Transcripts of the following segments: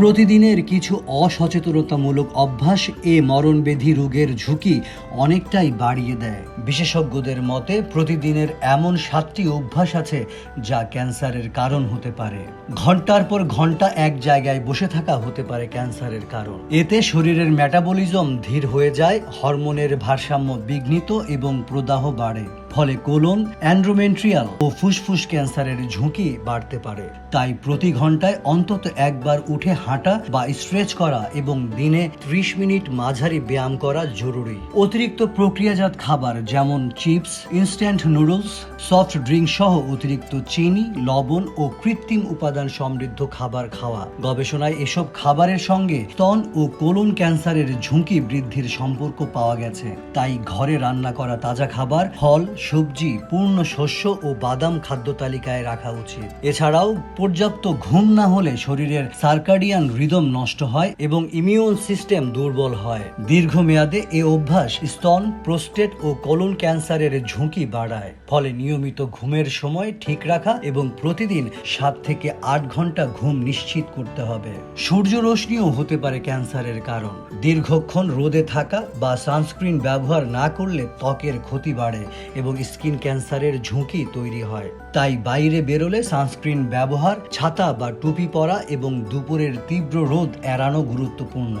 প্রতিদিনের কিছু অসচেতনতামূলক অভ্যাস এ মরণবেধি রোগের ঝুঁকি অনেকটাই বাড়িয়ে দেয়। বিশেষজ্ঞদের মতে, প্রতিদিনের এমন সাতটি অভ্যাস আছে যা ক্যান্সারের কারণ হতে পারে। ঘণ্টার পর ঘণ্টা এক জায়গায় বসে থাকা হতে পারে ক্যান্সারের কারণ। এতে শরীরের মেটাবলিজম ধীর হয়ে যায়, হরমোনের ভারসাম্য বিঘ্নিত এবং প্রদাহ বাড়ে। ফলে কোলন, অ্যান্ড্রোমেন্ট্রিয়াল ও ফুসফুস ক্যান্সারের ঝুঁকি বাড়তে পারে। তাই প্রতি ঘন্টায় অন্তত একবার উঠে হাঁটা বা স্ট্রেচ করা এবং দিনে ত্রিশ মিনিট মাঝারি ব্যায়াম করা জরুরি। অতিরিক্ত প্রক্রিয়াজাত খাবার যেমন chips, instant noodles, soft drink সহ অতিরিক্ত চিনি, লবণ ও কৃত্রিম উপাদান সমৃদ্ধ খাবার খাওয়া। গবেষণায় এসব খাবারের সঙ্গে স্তন ও কোলন ক্যান্সারের ঝুঁকি বৃদ্ধির সম্পর্ক পাওয়া গেছে। তাই ঘরে রান্না করা তাজা খাবার, ফল সবজি, পূর্ণ শস্য ও বাদাম খাদ্য তালিকায় রাখা উচিত। এছাড়াও, পর্যাপ্ত ঘুম না হলে শরীরের সার্কাডিয়ান রিদম নষ্ট হয় এবং ইমিউন সিস্টেম দুর্বল হয়। দীর্ঘমেয়াদে এ অভ্যাস স্তন, প্রোস্টেট ও কোলন ক্যান্সারের ঝুঁকি বাড়ায়। ফলে নিয়মিত ঘুমের সময় ঠিক রাখা এবং প্রতিদিন সাত থেকে আট ঘণ্টা ঘুম নিশ্চিত করতে হবে। সূর্য রশ্মিও হতে পারে ক্যান্সারের কারণ। দীর্ঘক্ষণ রোদে থাকা বা সানস্ক্রিন ব্যবহার না করলে ত্বকের ক্ষতি বাড়ে এবং স্কিন ক্যান্সারের ঝুঁকি তৈরি হয়। তাই বাইরে বেরোলে সানস্ক্রিন ব্যবহার, ছাতা বা টুপি পরা এবং দুপুরের তীব্র রোদ এড়ানো গুরুত্বপূর্ণ।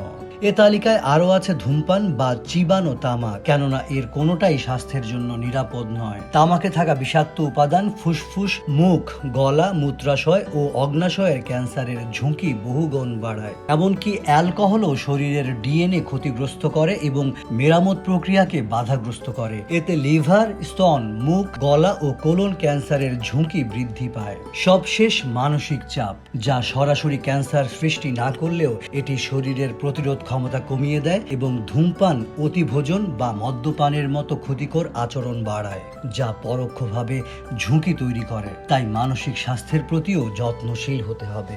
এ তালিকায় আরও আছে ধূমপান বা চিবানো তামাক কেননা এর কোনোটাই স্বাস্থ্যের জন্য নিরাপদ নয়। তামাকে থাকা বিষাক্ত উপাদান, ফুসফুস, মুখ, গলা, মূত্রাশয় ও অগ্নাশয়ের ক্যান্সারের ঝুঁকি বহুগুণ বাড়ায়। এমনকি অ্যালকোহলও শরীরের ডিএনএ ক্ষতিগ্রস্ত করে এবং মেরামত প্রক্রিয়াকে বাধাগ্রস্ত করে। এতে লিভার, স্তন, মুখ, গলা ও কোলন ক্যান্সারের ঝুঁকি বৃদ্ধি পায়। সবশেষ মানসিক চাপ, যা সরাসরি ক্যান্সার সৃষ্টি না করলেও এটি শরীরের প্রতিরোধ ক্ষমতা কমিয়ে দেয় এবং ধূমপান, অতিভোজন বা মদ্যপানের মতো ক্ষতিকর আচরণ বাড়ায়, যা পরোক্ষভাবে ঝুঁকি তৈরি করে। তাই মানসিক স্বাস্থ্যের প্রতিও যত্নশীল হতে হবে।